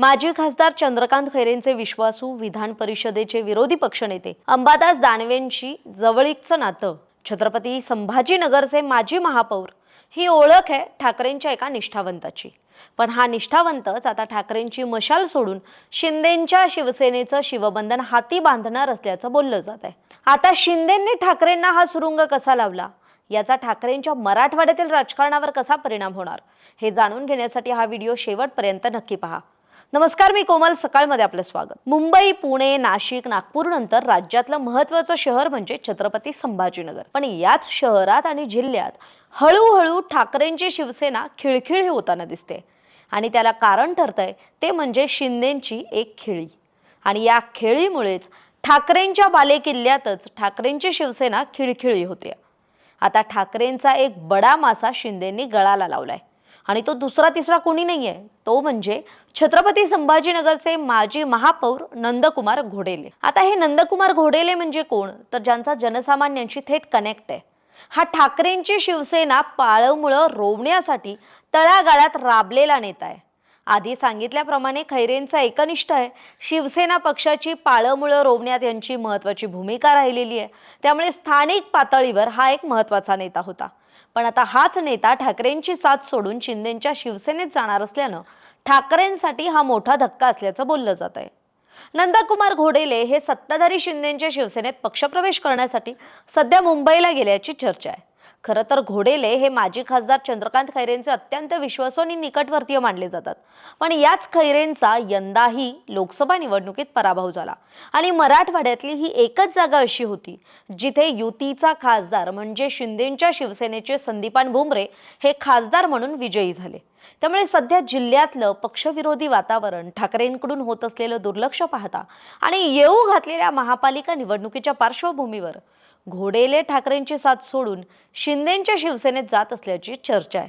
माजी खासदार चंद्रकांत खैरेंचे विश्वासू विधान परिषदेचे विरोधी पक्षनेते अंबादास दानवेंशी जवळीकचं नातं. छत्रपती संभाजीनगरचे माजी महापौर. ही ओळख आहे ठाकरेंच्या एका निष्ठावंताची. पण हा निष्ठावंतच आता ठाकरेंची मशाल सोडून शिंदेंच्या शिवसेनेचं शिवबंधन हाती बांधणार असल्याचं बोललं जात आहे. आता शिंदेंनी ठाकरेंना हा सुरुंग कसा लावला? याचा ठाकरेंच्या मराठवाड्यातील राजकारणावर कसा परिणाम होणार? हे जाणून घेण्यासाठी हा व्हिडिओ शेवटपर्यंत नक्की पहा. नमस्कार मी कोमल. सकाळमध्ये आपलं स्वागत. मुंबई पुणे नाशिक नागपूर नंतर राज्यातलं महत्वाचं शहर म्हणजे छत्रपती संभाजीनगर. पण याच शहरात आणि जिल्ह्यात हळूहळू ठाकरेंची शिवसेना खिळखिळी होताना दिसते. आणि त्याला कारण ठरतंय ते म्हणजे शिंदेंची एक खेळी. आणि या खेळीमुळेच ठाकरेंच्या बालेकिल्ल्यातच ठाकरेंची शिवसेना खिळखिळी होते. आता ठाकरेंचा एक बडा मासा शिंदेंनी गळाला लावलाय. आणि तो दुसरा तिसरा कोणी नाहीये तो म्हणजे छत्रपती संभाजीनगरचे माजी महापौर नंदकुमार घोडेले. आता हे नंदकुमार घोडेले म्हणजे कोण? तर ज्यांचा जनसामान्यांशी थेट कनेक्ट आहे. हा ठाकरेंची शिवसेना पाळमुळं रोवण्यासाठी तळागाळात राबलेला नेता आहे. आधी सांगितल्याप्रमाणे खैरेंचा एकनिष्ठ आहे. शिवसेना पक्षाची पाळंमुळं रोवण्यात यांची महत्वाची भूमिका राहिलेली आहे. त्यामुळे स्थानिक पातळीवर हा एक महत्त्वाचा नेता होता. पण आता हाच नेता ठाकरेंची साथ सोडून शिंदेच्या शिवसेनेत जाणार असल्यानं ठाकरेंसाठी हा मोठा धक्का असल्याचं बोललं जात आहे. नंदकुमार घोडेले हे सत्ताधारी शिंदेच्या शिवसेनेत पक्षप्रवेश करण्यासाठी सध्या मुंबईला गेल्याची चर्चा आहे. खरं तर घोडेले हे माजी खासदार चंद्रकांत खैरेंचे अत्यंत विश्वासू आणि निकटवर्तीय मानले जातात. पण याच खैरेंचा यंदाही लोकसभा निवडणुकीत पराभव झाला. आणि मराठवाड्यातली ही एकच जागा अशी होती जिथे युतीचा खासदार म्हणजे शिंदेंच्या शिवसेनेचे संदीपान भुमरे हे खासदार म्हणून विजयी झाले. त्यामुळे सध्या जिल्ह्यातलं पक्षविरोधी वातावरण ठाकरेंकडून होत असलेलं दुर्लक्ष पाहता आणि येऊ घातलेल्या महापालिका निवडणुकीच्या पार्श्वभूमीवर घोडेले ठाकरेंची साथ सोडून शिंदेच्या शिवसेनेत जात असल्याची चर्चा आहे.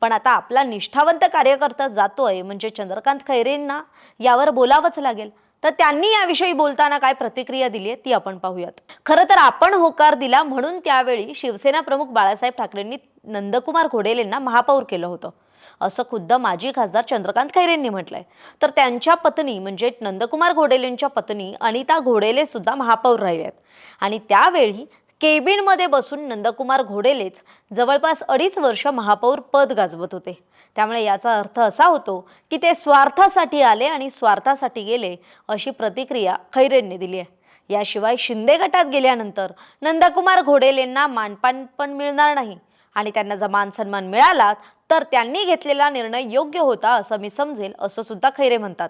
पण आता आपला निष्ठावंत कार्यकर्ता जातोय म्हणजे चंद्रकांत खैरेंना यावर बोलावंच लागेल. तर त्यांनी याविषयी बोलताना काय प्रतिक्रिया दिली आहे ती आपण पाहूयात. खरं तर आपण होकार दिला म्हणून त्यावेळी शिवसेना प्रमुख बाळासाहेब ठाकरेंनी नंदकुमार घोडेलेंना महापौर केलं होतं. असं खुद्द माजी खासदार चंद्रकांत खैरेंनी म्हटलंय. तर त्यांच्या पत्नी म्हणजे नंदकुमार घोडेलेंच्या पत्नी अनिता घोडेले सुद्धा महापौर राहिल्यात आणि त्यावेळी केबिनमध्ये बसून नंदकुमार घोडेलेच जवळपास अडीच वर्ष महापौर पद गाजवत होते. त्यामुळे याचा अर्थ असा होतो की ते स्वार्थासाठी आले आणि स्वार्थासाठी गेले अशी प्रतिक्रिया खैरेंनी दिली आहे. याशिवाय शिंदे गटात गेल्यानंतर नंदकुमार घोडेलेंना मानपान पण मिळणार नाही. आणि त्यांना जर मान सन्मान मिळाला तर त्यांनी घेतलेला निर्णय योग्य होता असं मी समजेल असं सुद्धा खैरे म्हणतात.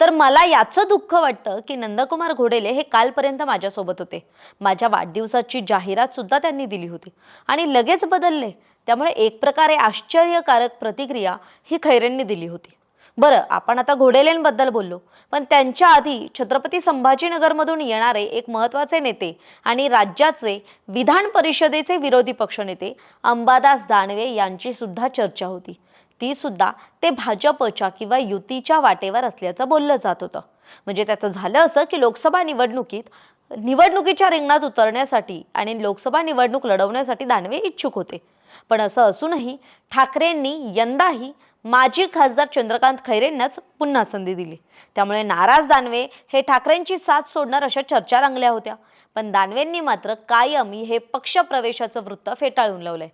तर मला याचं दुःख वाटतं की नंदकुमार घोडेले हे कालपर्यंत माझ्यासोबत होते. माझ्या वाढदिवसाची जाहिरात सुद्धा त्यांनी दिली होती. आणि लगेच बदलले. त्यामुळे एक प्रकारे आश्चर्यकारक प्रतिक्रिया ही खैरेंनी दिली होती. बरं आपण आता घोडेलेंबद्दल बोललो. पण त्यांच्या आधी छत्रपती संभाजीनगरमधून येणारे एक महत्त्वाचे नेते आणि राज्याचे विधान परिषदेचे विरोधी पक्षनेते अंबादास दानवे यांची सुद्धा चर्चा होती. ती सुद्धा ते भाजपच्या किंवा युतीच्या वाटेवर असल्याचं बोललं जात होतं. म्हणजे त्याचं झालं असं की लोकसभा निवडणुकीत निवडणुकीच्या रिंगणात उतरण्यासाठी आणि लोकसभा निवडणूक लढवण्यासाठी दानवे इच्छुक होते. पण असं असूनही ठाकरेंनी यंदाही माजी खासदार चंद्रकांत खैरेंनाच पुन्हा संधी दिली. त्यामुळे नाराज दानवे हे ठाकरेंची साथ सोडणार अशा चर्चा रंगल्या होत्या. पण दानवेंनी मात्र कायम हे पक्षप्रवेशाचं वृत्त फेटाळून लावलंय.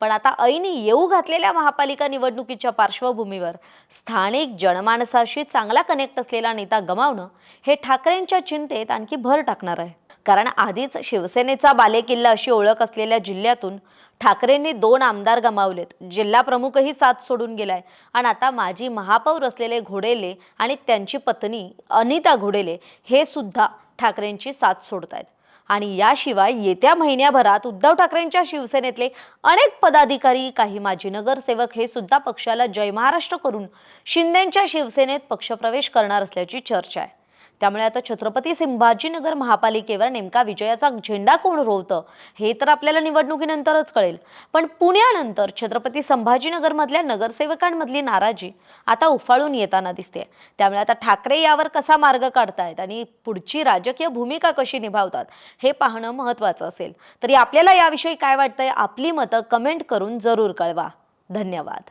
पण आता ऐनी येऊ घातलेल्या महापालिका निवडणुकीच्या पार्श्वभूमीवर स्थानिक जनमानसाशी चांगला कनेक्ट असलेला नेता गमावणं हे ठाकरेंच्या चिंतेत आणखी भर टाकणार आहे. कारण आधीच शिवसेनेचा बालेकिल्ला अशी ओळख असलेल्या जिल्ह्यातून ठाकरेंनी दोन आमदार गमावलेत. जिल्हा प्रमुखही साथ सोडून गेलाय. आणि आता माजी महापौर असलेले घोडेले आणि त्यांची पत्नी अनिता घोडेले हे सुद्धा ठाकरेंची साथ सोडतायत. आणि याशिवाय येत्या महिन्याभरात उद्धव ठाकरेंच्या शिवसेनेतले अनेक पदाधिकारी काही माजी नगरसेवक हे सुद्धा पक्षाला जय महाराष्ट्र करून शिंदेच्या शिवसेनेत पक्षप्रवेश करणार असल्याची चर्चा आहे. त्यामुळे आता छत्रपती संभाजीनगर महापालिकेवर नेमका विजयाचा झेंडा कोण रोवतं हे तर आपल्याला निवडणुकीनंतरच कळेल. पण पुण्यानंतर छत्रपती संभाजीनगरमधल्या नगरसेवकांमधली नाराजी आता उफाळून येताना दिसते त्यामुळे आता ठाकरे यावर कसा मार्ग काढतायत आणि पुढची राजकीय भूमिका कशी निभावतात हे पाहणं महत्त्वाचं असेल. तरी आपल्याला याविषयी काय वाटतंय आपली मतं कमेंट करून जरूर कळवा. धन्यवाद.